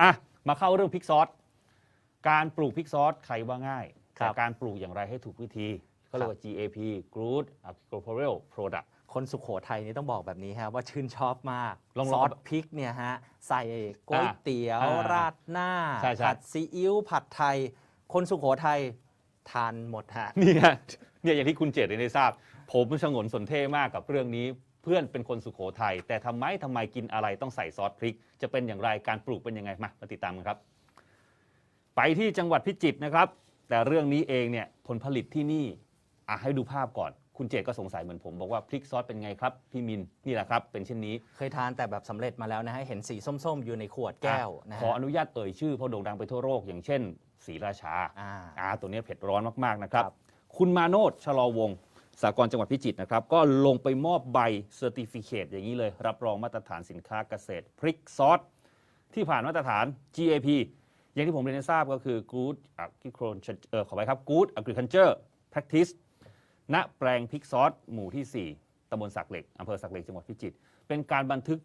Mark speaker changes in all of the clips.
Speaker 1: อะมาเข้าเรื่องพริกซอสการปลูกพริกซอสใครว่าง่าย
Speaker 2: ครั
Speaker 1: แต่
Speaker 2: บ
Speaker 1: การปลูกอย่างไรให้ถูกวิธีเขาเรียกว่า GAP Good Agricultural Product
Speaker 2: คนสุขโขทัยนี่ต้องบอกแบบนี้ฮะว่าชื่นชอบมาก
Speaker 1: ลองๆ
Speaker 2: ซอสพริกเนี่ยฮะใส่ก๋วยเตี๋ยว
Speaker 1: อ่า
Speaker 2: ราดหน้า
Speaker 1: ใช่ใช่
Speaker 2: ผัดซีอิ๊วผัดไทย คนสุขโขทัยทานหมดฮะ
Speaker 1: นี่ฮะเนี่ยอย่างที่คุณเจตได้ทราบ ผมชงนสนเท่มากกับเรื่องนี้ เพื่อนเป็นคนสุโขทัยแต่ทำไมทำไมกินอะไรต้องใส่ซอสพริก จะเป็นอย่างไรการปลูกเป็นยังไงมามาติดตามกันครับ ไปที่จังหวัดพิจิตรนะครับ แต่เรื่องนี้เองเนี่ยผลผลิตที่นี่อะให้ดูภาพก่อนคุณเจตก็สงสัยเหมือนผมบอกว่าพริกซอสเป็นไงครับพี่มินนี่แหละครับ เป็นเช่นนี้
Speaker 2: เคยทานแต่แบบสำเร็จมาแล้วนะฮะเห็นสีส้ม ๆ อยู่ในขวดแก้วนะ
Speaker 1: ขอ
Speaker 2: ฮะ
Speaker 1: อนุญาตเอ่ยชื่อเพราะโด่งดังไปทั่วโลกอย่างเช่นศรีราชา
Speaker 2: อ่า
Speaker 1: อ่าตัวนี้เผ็ดร้อนมากๆนะครับ
Speaker 2: ครับ
Speaker 1: คุณมาโนดชะลอวงศ์ สากลจังหวัดพิจิตรนะครับ ก็ลงไปมอบใบเซอร์ติฟิเคตอย่างนี้เลย รับรองมาตรฐานสินค้าเกษตรพริกซอสที่ผ่านมาตรฐาน GAP อย่างที่ผมเรียนให้ทราบก็คือ Good Agriculture เออขอไปครับ Good Agriculture Practice ณแปลงพริกซอสหมู่ที่ 4ตำบลสักเหล็กอำเภอสักเหล็กจังหวัดพิจิตรเป็นการบันทึก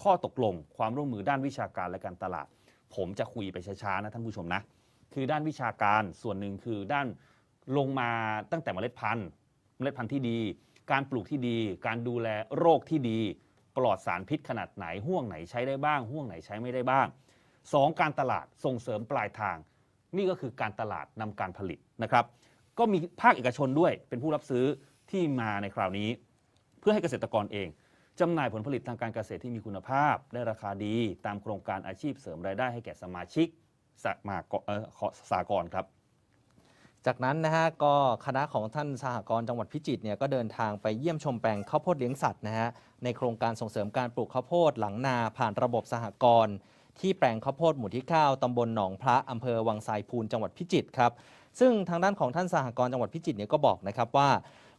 Speaker 1: ข้อตกลง ความร่วมมือด้านวิชาการและการตลาด ผมจะคุยไปช้าๆนะท่านผู้ชมนะ คือด้านวิชาการส่วนหนึ่งคือด้านลงมาตั้งแต่เมล็ดพันธุ์ เมล็ดพันธุ์ที่ดี การปลูกที่ดี การดูแลโรคที่ดี ปลอดสารพิษขนาดไหนห่วงไหนใช้ได้บ้างห่วงไหนใช้ไม่ได้บ้างสองการตลาดส่งเสริมปลายทาง นี่ก็คือการตลาดนำการผลิตนะครับ ก็มีภาคเอกชนด้วยเป็นผู้รับซื้อที่มาในคราวนี้ เพื่อให้เกษตรกรเองจำหน่ายผลผลิตทางการเกษตรที่มีคุณภาพ ได้ราคาดี ตามโครงการอาชีพเสริมรายได้ให้แก่สมาชิกสมากเอ่อขอสากรครับ
Speaker 2: จากนั้นนะฮะก็คณะของท่านสหกรณ์จังหวัดพิจิตรเนี่ยก็เดินทางไปเยี่ยมชมแปลงข้าวโพดเลี้ยงสัตว์นะฮะในโครงการส่งเสริมการปลูกข้าวโพดหลังนาผ่านระบบสหกรณ์ที่แปลงข้าวโพดหมู่ที่ 9 ตำบลหนองพระอำเภอวังไซพูนจังหวัดพิจิตรครับ ซึ่งทางด้านของท่านสหกรณ์จังหวัดพิจิตรเนี่ยก็บอกนะครับว่า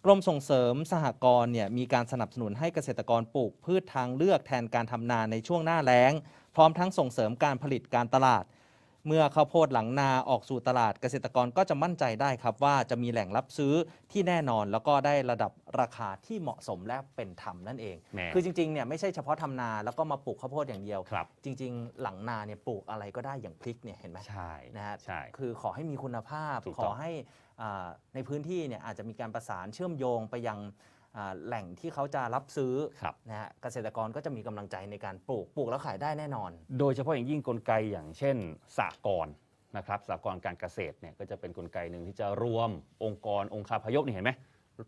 Speaker 2: กรมส่งเสริมสหกรณ์เนี่ยมีการสนับสนุนให้เกษตรกรปลูกพืชทางเลือกแทนการทำนาในช่วงหน้าแล้ง พร้อมทั้งส่งเสริมการผลิตการตลาด เมื่อข้าวโพดหลังนาออกสู่ตลาดเกษตรกรก็จะมั่นใจได้ครับว่าจะมีแหล่งรับซื้อที่แน่นอน แล้วก็ได้ระดับราคาที่เหมาะสมและเป็นธรรมนั่นเอง
Speaker 1: แหม
Speaker 2: คือจริงๆเนี่ยไม่ใช่เฉพาะทำนาแล้วก็มาปลูกข้าวโพดอย่างเดียว
Speaker 1: ครับ
Speaker 2: จริง ๆ หลังนาเนี่ยปลูกอะไรก็ได้อย่างพริกเนี่ยเห็นไหม
Speaker 1: ใช่
Speaker 2: นะฮะ
Speaker 1: ใช่
Speaker 2: คือขอให้มีคุณภาพ
Speaker 1: ถูก
Speaker 2: ข
Speaker 1: ต้
Speaker 2: อ
Speaker 1: อง
Speaker 2: ให้อ่าในพื้นที่เนี่ยอาจจะมีการประสานเชื่อมโยงไปยังอ่า แหล่งที่เขาจะรับซื้อ
Speaker 1: ครับ
Speaker 2: นะฮะเกษตรกรก็จะมีกำลังใจในการปลูกปลูกแล้วขายได้แน่นอน
Speaker 1: โดยเฉพาะอย่างยิ่งกลไกอย่างเช่นสากลนะครับสากลการเกษตรเนี่ยก็จะเป็นกลไกหนึ่งที่จะรวมองค์กรองค์คาพยพนี่เห็นไหม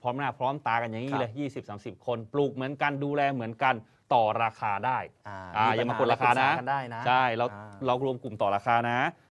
Speaker 1: พร้อมหน้าพร้อมตากันอย่างนี้เลย20-30 คนปลูกเหมือนกันดูแลเหมือนกันต่อราคาได้
Speaker 2: อ่า
Speaker 1: อ่า
Speaker 2: ปัญห
Speaker 1: อย่ามากดราคานะ
Speaker 2: ปรึกษกันได้นะ
Speaker 1: ใช่เรา
Speaker 2: อ่า
Speaker 1: เรารวมกลุ่มต่อราคานะ